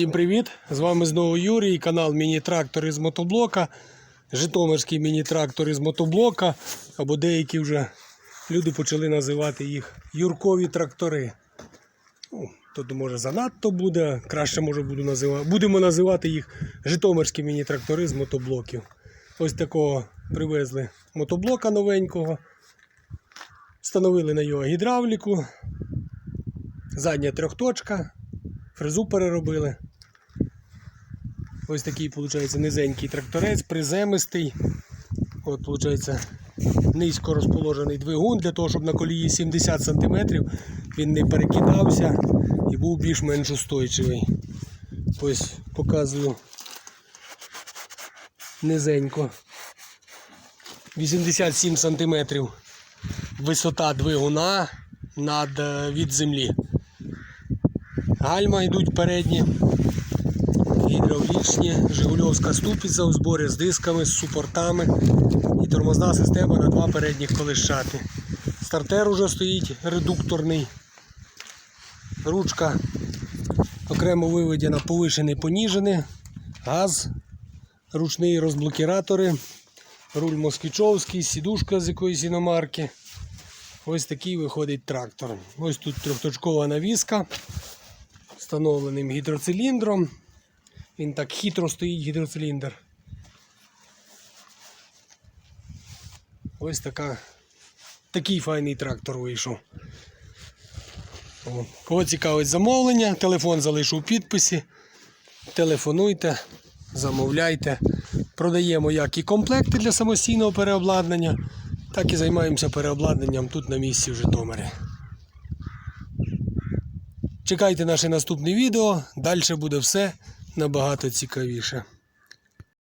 Всім привіт! З вами знову Юрій, канал Міні-трактор із мотоблока. Житомирський міні-трактор із мотоблока. Або деякі вже люди почали називати їх юркові трактори. Ну, Тут може занадто буде, краще може буду називати. Будемо називати їх Житомирські міні-трактори з мотоблоків. Ось такого привезли мотоблока новенького. Встановили на нього гідравліку. Задня трьохточка. Фрезу переробили. Ось такий, виходить, низенький тракторець, приземистий. От, виходить, низько розположений двигун для того, щоб на колії 70 см він не перекидався і був більш-менш устойчивий. Ось показую низенько. 87 см висота двигуна над, е, від землі. Гальма йдуть передні, гідравлічні, Жигульовська ступиця у зборі з дисками, з супортами і тормозна система на два передніх колещати. Стартер уже стоїть редукторний. Ручка окремо виведена повишений, поніжений, газ, ручні розблокіратори, руль москвичовський, сідушка з якоїсь іномарки. Ось такий виходить трактор. Ось тут трьохточкова навіска встановленим гідроциліндром. Він так хитро стоїть гідроциліндр. Ось така, такий файний трактор вийшов. О, Кого цікавить замовлення, телефон залишу у підписі. Телефонуйте, замовляйте. Продаємо як і комплекти для самостійного переобладнання, так і займаємося переобладнанням тут на місці в Житомирі. Чекайте наше наступне відео, далі буде все набагато цікавіше.